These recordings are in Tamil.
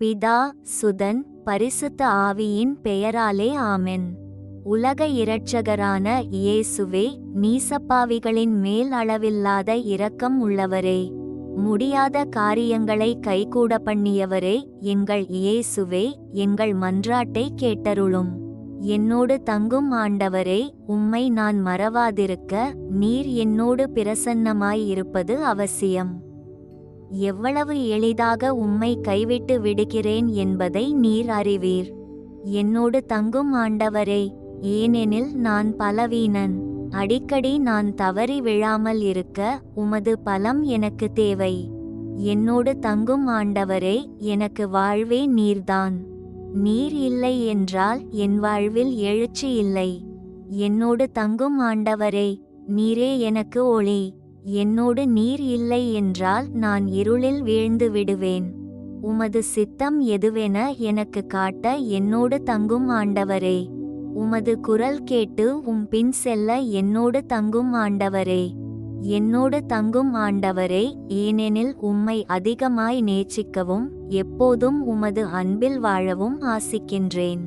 பிதா சுதன் பரிசுத்த ஆவியின் பெயராலே ஆமென். உலக இரட்சகரான இயேசுவே நீசப்பாவிகளின் மேல் அளவில்லாத இரக்கம் உள்ளவரே. முடியாத காரியங்களை கைகூட பண்ணியவரே எங்கள் இயேசுவே எங்கள் மன்றாட்டை கேட்டருளும். என்னோடு தங்கும் ஆண்டவரே உம்மை நான் மறவாதிருக்க நீர் என்னோடு பிரசன்னமாய் இருப்பது அவசியம். எவ்வளவு எளிதாக உம்மை கைவிட்டு விடுகிறேன் என்பதை நீர் அறிவீர். என்னோடு தங்கும் ஆண்டவரே ஏனெனில் நான் பலவீனன். அடிக்கடி நான் தவறி விழாமல் இருக்க உமது பலம் எனக்கு தேவை. என்னோடு தங்கும் ஆண்டவரே எனக்கு வாழ்வே நீர்தான். நீர் இல்லை என்றால் என் வாழ்வில் எழுச்சி இல்லை. என்னோடு தங்கும் ஆண்டவரே நீரே எனக்கு ஒளி. என்னோடு நீர் இல்லை என்றால் நான் இருளில் வீழ்ந்து விடுவேன். உமது சித்தம் எதுவென எனக்கு காட்ட என்னோடு தங்கும் ஆண்டவரே. உமது குரல் கேட்டு உம் பின் செல்ல என்னோடு தங்கும் ஆண்டவரே. என்னோடு தங்கும் ஆண்டவரே ஏனெனில் உம்மை அதிகமாய் நேசிக்கவும் எப்போதும் உமது அன்பில் வாழவும் ஆசிக்கின்றேன்.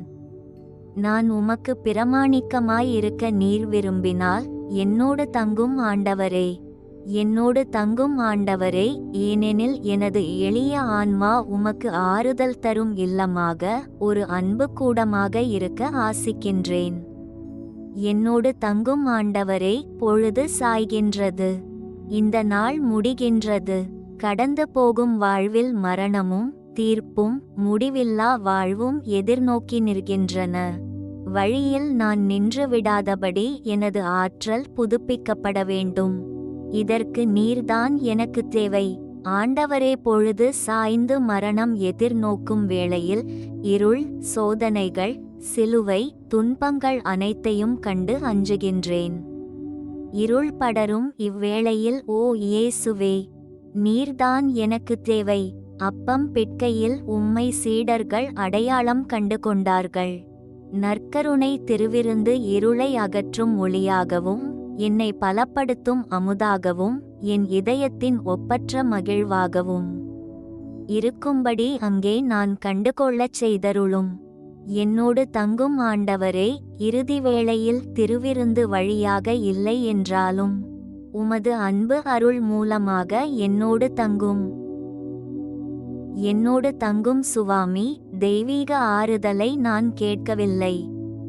நான் உமக்கு பிரமாணிக்கமாய் இருக்க நீர் விரும்பினால் என்னோடு தங்கும் ஆண்டவரே. என்னோடு தங்கும் ஆண்டவரே ஏனெனில் எனது எளிய ஆன்மா உமக்கு ஆறுதல் தரும் இல்லமாக ஒரு அன்பு கூடமாக இருக்க ஆசிக்கின்றேன். என்னோடு தங்கும் ஆண்டவரே பொழுது சாய்கின்றது. இந்த நாள் முடிகின்றது. கடந்து போகும் வாழ்வில் மரணமும் தீர்ப்பும் முடிவில்லா வாழ்வும் எதிர்நோக்கி நிற்கின்றன. வழியில் நான் நின்று விடாதபடி எனது ஆற்றல் புதுப்பிக்கப்பட வேண்டும். இதற்கு நீர்தான் எனக்கு தேவை. ஆண்டவரே பொழுது சாய்ந்து மரணம் எதிர்நோக்கும் வேளையில் இருள் சோதனைகள் சிலுவை துன்பங்கள் அனைத்தையும் கண்டு அஞ்சுகின்றேன். இருள் படரும் இவ்வேளையில் ஓ இயேசுவே நீர்தான் எனக்கு தேவை. அப்பம் பிட்கையில் உம்மை சீடர்கள் அடையாளம் கண்டு கொண்டார்கள். நற்கருணை திருவிருந்து இருளை அகற்றும் ஒளியாகவும் என்னை பலப்படுத்தும் அமுதாகவும் என் இதயத்தின் ஒப்பற்ற மகிழ்வாகவும். இருக்கும்படி அங்கே நான் கண்டுகொள்ளச் செய்தருளும். என்னோடு தங்கும் ஆண்டவரே இறுதி வேளையில் திருவிருந்து வழியாக இல்லை என்றாலும் உமது அன்பு அருள் மூலமாக என்னோடு தங்கும். என்னோடு தங்கும் சுவாமி தெய்வீக ஆறுதலை நான் கேட்கவில்லை.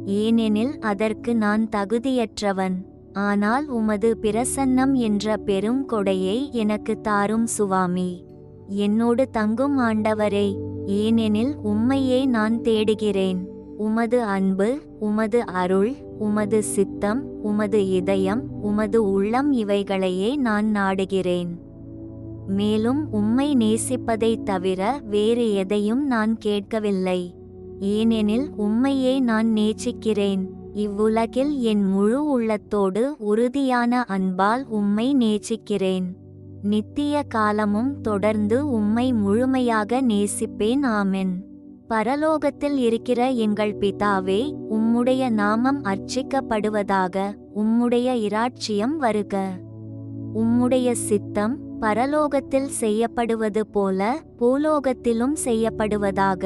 ஏனெனில் அதற்கு நான் தகுதியற்றவன். ஆனால் உமது பிரசன்னம் என்ற பெரும் கொடையை எனக்கு தாரும் சுவாமி. என்னோடு தங்கும் ஆண்டவரே ஏனெனில் உம்மையே நான் தேடுகிறேன். உமது அன்பு உமது அருள் உமது சித்தம் உமது இதயம் உமது உள்ளம் இவைகளையே நான் நாடுகிறேன். மேலும் உம்மை நேசிப்பதைத் தவிர வேறு எதையும் நான் கேட்கவில்லை. ஏனெனில் உம்மையே நான் நேசிக்கிறேன். இவ்வுலகில் என் முழு உள்ளத்தோடு உறுதியான அன்பால் உம்மை நேசிக்கிறேன். நித்திய காலமும் தொடர்ந்து உம்மை முழுமையாக நேசிப்பேன். ஆமென். பரலோகத்தில் இருக்கிற எங்கள் பிதாவே உம்முடைய நாமம் அர்ச்சிக்கப்படுவதாக உம்முடைய இராட்சியம் வருக. உம்முடைய சித்தம் பரலோகத்தில் செய்யப்படுவது போல பூலோகத்திலும் செய்யப்படுவதாக.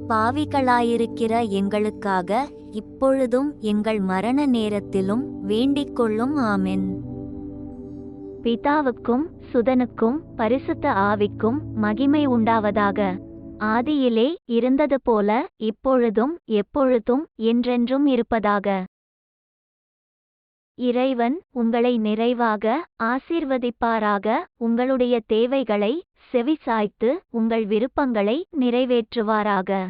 பாவிகளாயிருக்கிற எங்களுக்காக இப்பொழுதும் எங்கள் மரண நேரத்திலும் வேண்டிக் கொள்ளும் ஆமென். பிதாவுக்கும் சுதனுக்கும் பரிசுத்த ஆவிக்கும் மகிமை உண்டாவதாக. ஆதியிலே இருந்தது போல இப்பொழுதும் எப்பொழுதும் என்றென்றும் இருப்பதாக. இறைவன் உங்களை நிறைவாக ஆசீர்வதிப்பாராக. உங்களுடைய தேவைகளை செவிசாய்த்து உங்கள் விருப்பங்களை நிறைவேற்றுவாராக.